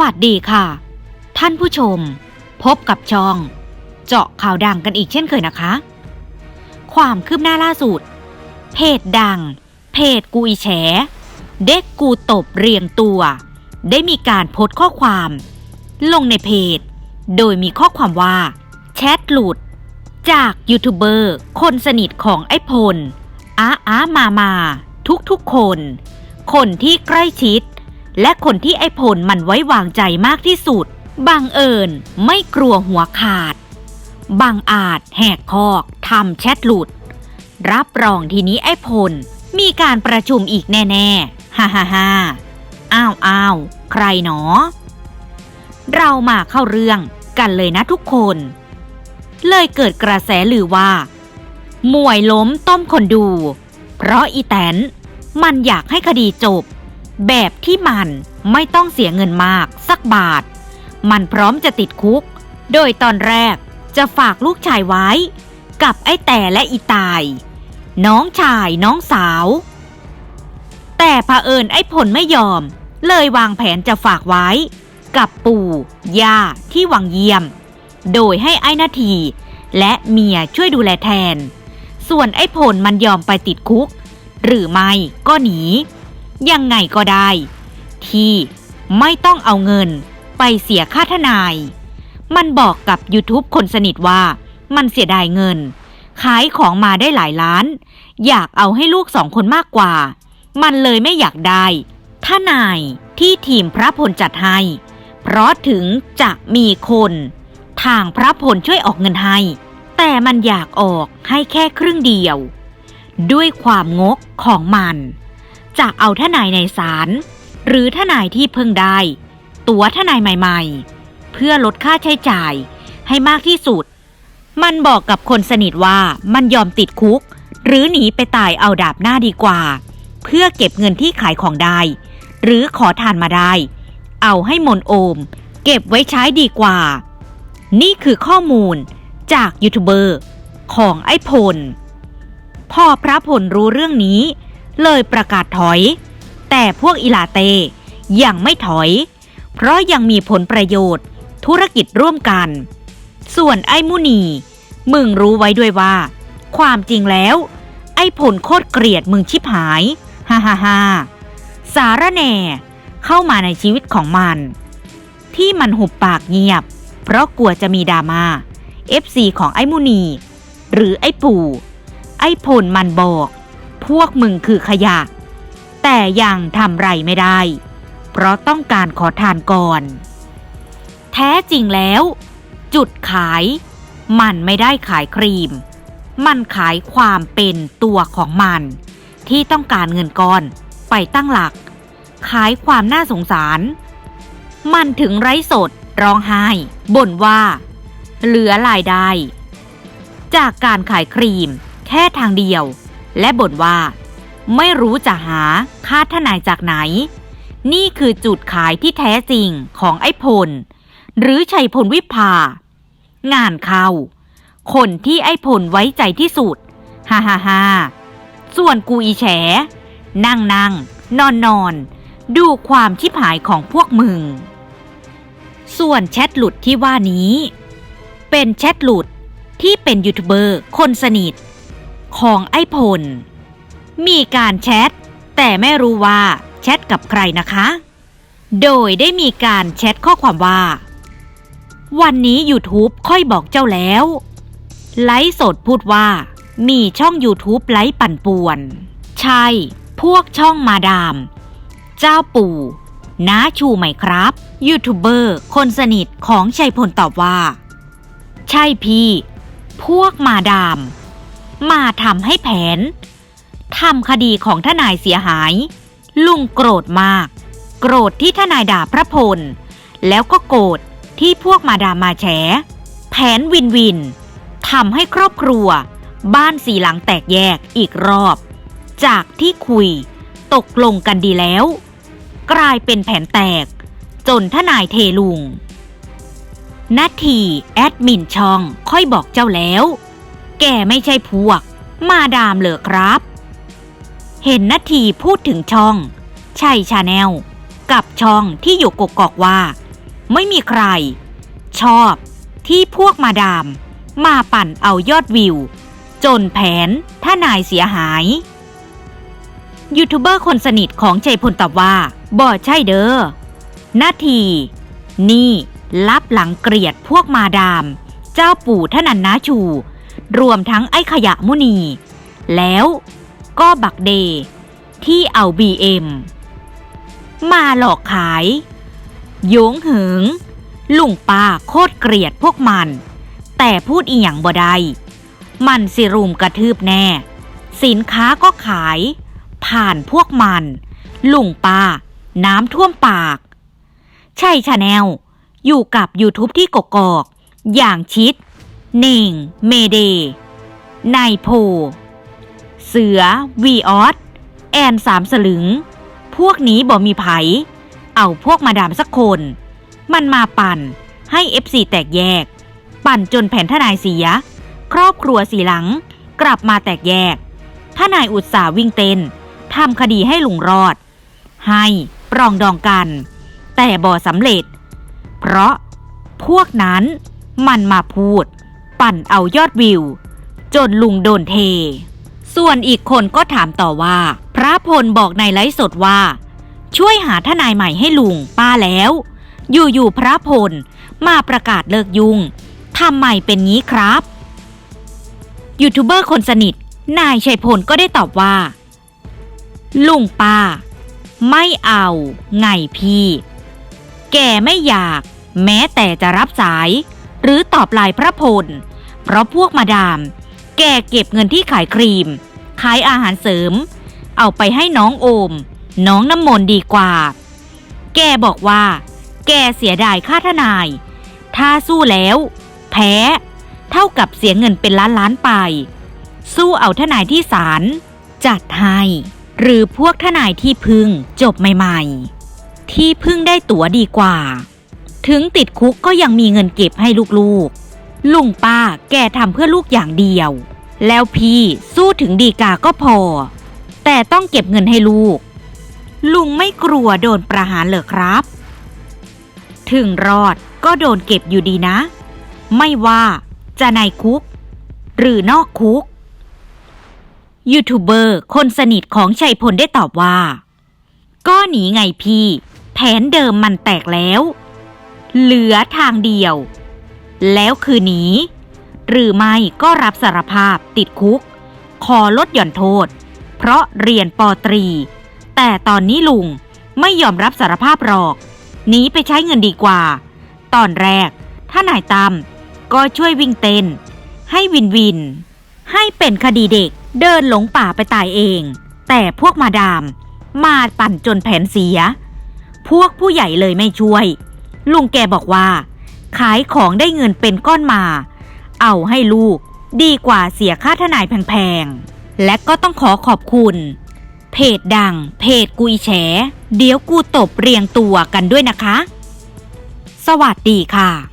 วัสดีค่ะ ท่านผู้ชม พบกับช่อง เจาะข่าวดังกันอีกเช่นเคยนะคะ ความคืบหน้าล่าสุด เพจดัง เพจกูอีแฉ เด็กกูตบเรียงตัว ได้มีการโพสต์ข้อความ ลงในเพจ โดยมีข้อความว่า แชทหลุด จากยูทูบเบอร์คนสนิทของไอ้พลอาอามามาทุกทุกๆคน คนที่ใกล้ชิด และคนที่ไอ้พลมันไว้วางใจมากที่สุด บางเอิญไม่กลัวหัวขาด บางอาจแหกคอกทำแชทหลุด รับรองทีนี้ไอ้พลมีการประชุมอีกแน่ๆ ฮ่าฮ่าฮ่าอ้าวอ้าวใครหนอ เรามาเข้าเรื่องกันเลยนะทุกคน เลยเกิดกระแสลือว่า มวยล้มต้มคนดู เพราะอีแตนมันอยากให้คดีจบ แบบที่มันไม่ต้องเสียเงินมากสักบาท มันพร้อมจะติดคุก โดยตอนแรกจะฝากลูกชายไว้ กับไอ้แต่และอีตาย น้องชายน้องสาว แต่เผอิญไอ้ผลไม่ยอม เลยวางแผนจะฝากไว้ กับปู่ย่าที่วังเยี่ยม โดยให้ไอ้นาที และเมียช่วยดูแลแทน ส่วนไอ้ผลมันยอมไปติดคุก หรือไม่ก็หนี ยังไงก็ได้ ที่ไม่ต้องเอาเงินไปเสียค่าทนาย มันบอกกับ YouTube คนสนิทว่ามันเสียดายเงิน ขายของมาได้หลายล้าน อยากเอาให้ลูกสองคนมากกว่า มันเลยไม่อยากได้ถ้านายที่ทีมพระพลจัดให้ เพราะถึงจะมีคน ทางพระพลช่วยออกเงินให้ แต่มันอยากออกให้แค่ครึ่งเดียว ด้วยความงกของมัน จะเอาทนายในศาลหรือทนายที่เพิ่งได้ ตัวทนายใหม่ๆ เพื่อลดค่าใช้จ่ายให้มากที่สุด มันบอกกับคนสนิทว่ามันยอมติดคุก หรือหนีไปตายเอาดาบหน้าดีกว่า เพื่อเก็บเงินที่ขายของได้ หรือขอทานมาได้ เอาให้มนโอม เก็บไว้ใช้ดีกว่า นี่คือข้อมูลจากยูทูบเบอร์ของไอ้พล พอพระพลรู้เรื่องนี้ เลยประกาศถอย แต่พวกอิลาเตยังไม่ถอย เพราะยังมีผลประโยชน์ ธุรกิจร่วมกัน ส่วนไอ้มุนี มึงรู้ไว้ด้วยว่า ความจริงแล้ว ไอ้ผลโคตรเกลียดมึงชิบหายฮ่าฮ่าฮ่าสารแหน่เข้ามาในชีวิตของมัน ที่มันหุบปากเงียบ เพราะกลัวจะมีดราม่า FC ของไอ้มุนี หรือไอ้ปู่ ไอ้ผลมันบอก พวกมึงคือขยะ แต่ยังทำไรไม่ได้ เพราะต้องการขอทานก่อน แท้จริงแล้ว จุดขาย มันไม่ได้ขายครีม มันขายความเป็นตัวของมัน ที่ต้องการเงินก้อนไปตั้งหลัก ขายความน่าสงสาร มันถึงไร้สดร้องไห้บ่นว่า เหลือรายได้ จากการขายครีมแค่ทางเดียว และบ่นว่า ไม่รู้จะหาค่าทนายจากไหน นี่คือจุดขายที่แท้จริงของไอ้พล หรือชัยพลวิภา งานเข้า คนที่ไอ้พลไว้ใจที่สุดฮ่าฮ่าฮ่าส่วนกูอีแฉ นั่งนั่งนอนนอนดูความชิบหายของพวกมึง ส่วนแชทหลุดที่ว่านี้ เป็นแชทหลุดที่เป็นยูทูบเบอร์คนสนิท ของไอ้พล มีการแชท แต่ไม่รู้ว่าแชทกับใครนะคะ โดยได้มีการแชทข้อความว่า วันนี้ YouTube ค่อยบอกเจ้าแล้ว ไลฟ์สดพูดว่า มีช่อง YouTube ไลฟ์ปั่นป่วน ใช่ พวกช่องมาดาม เจ้าปู่น้าชูไหมครับ ยูทูบเบอร์ คนสนิทของชัยพลตอบว่า ใช่พี่ พวกมาดาม มาทำให้แผนทำคดีของทนายเสียหาย ลุงโกรธมาก โกรธที่ทนายด่าพระพล แล้วก็โกรธที่พวกมาดามาแฉ แผนวินวินทำให้ครอบครัว บ้านสีหลังแตกแยกอีกรอบ จากที่คุย ตกลงกันดีแล้ว กลายเป็นแผนแตก จนทนายเทลุงนาทีแอดมินช่องค่อยบอกเจ้าแล้ว แกไม่ใช่พวก มาดามเหรอครับ เห็นนาทีพูดถึงช่อง ใช่ชาแนล กับช่องที่อยู่กกอกว่า ไม่มีใคร ชอบที่พวกมาดาม มาปั่นเอายอดวิว จนแผนท่านายเสียหาย ยูทูบเบอร์คนสนิทของใจพลตอบว่าบ่ใช่เด้อนาที นี่ลับหลังเกลียดพวกมาดาม เจ้าปู่ท่านันนาชู รวมทั้งไอ้ขยะมุนี แล้วก็บักเด ที่เอาบีเอ็มมาหลอกขาย โยงเหิง ลุงป้าโคตรเกลียดพวกมัน แต่พูดอีหยังบ่ได้มันสิรุมกระทืบแน่ สินค้าก็ขาย ผ่านพวกมัน ลุงป้า น้ำท่วมปาก ใช่ชาแนลอยู่กับ YouTube ที่กกอก อย่างชิด เน่ง เมเด นายโพ เสือ วีออส แอนสามสลึง พวกนี้บ่มีไผ เอาพวกมาดามสักคน มันมาปั่น ให้ FC แตกแยก ปั่นจนแผ่นทนายเสีย ครอบครัวสีหลัง กลับมาแตกแยกทนายอุตสาวิ่งเต้นทำคดีให้ลุงรอด ให้ปรองดองกัน แต่บ่สำเร็จ เพราะพวกนั้นมันมาพูด ปั่นเอายอดวิว จนลุงโดนเท ส่วนอีกคนก็ถามต่อว่า พระพลบอกในไลฟ์สดว่า ช่วยหาทนายใหม่ให้ลุงป้าแล้ว อยู่ๆพระพลมาประกาศเลิกยุ่งทำไมเป็นงี้ครับยูทูบเบอร์คนสนิท นายชัยพลก็ได้ตอบว่า ลุงป้า ไม่เอา ไงพี่ แกไม่อยาก แม้แต่จะรับสาย หรือตอบลน์พระพล เพราะพวกมาดาม แกเก็บเงินที่ขายครีม ขายอาหารเสริม เอาไปให้น้องโอม น้องน้ำมนต์ดีกว่า แกบอกว่า แกเสียดายค่าทนาย ถ้าสู้แล้ว แพ้ เท่ากับเสียเงินเป็นล้านล้านไป สู้เอาทนายที่ศาลจัดให้ หรือพวกทนายที่พึ่งจบใหม่ๆ ที่พึ่งได้ตั๋วดีกว่า ถึงติดคุกก็ยังมีเงินเก็บให้ลูกๆ ลุงป้าแกทำเพื่อลูกอย่างเดียว แล้วพี่สู้ถึงดีกาก็พอ แต่ต้องเก็บเงินให้ลูก ลุงไม่กลัวโดนประหารเหรอครับ ถึงรอดก็โดนเก็บอยู่ดีนะ ไม่ว่าจะในคุก หรือนอกคุก ยูทูบเบอร์คนสนิทของชัยพลได้ตอบว่า ก็หนีไงพี่ แผนเดิมมันแตกแล้ว เหลือทางเดียว แล้วคือหนีหรือไม่ก็รับสารภาพติดคุก ขอลดหย่อนโทษ เพราะเรียนปอตรี แต่ตอนนี้ลุงไม่ยอมรับสารภาพหรอก หนีไปใช้เงินดีกว่า ตอนแรก ถ้านายตั้มก็ช่วยวิ่งเต้น ให้วินวิน ให้เป็นคดีเด็กเดินหลงป่าไปตายเอง แต่พวกมาดาม มาปั่นจนแผนเสีย พวกผู้ใหญ่เลยไม่ช่วย ลุงแกบอกว่า ขายของได้เงินเป็นก้อนมา เอาให้ลูก ดีกว่าเสียค่าทนายแพงๆ และก็ต้องขอขอบคุณ เพจดัง เพจกุยแฉ เดี๋ยวกูตบเรียงตัวกันด้วยนะคะ สวัสดีค่ะ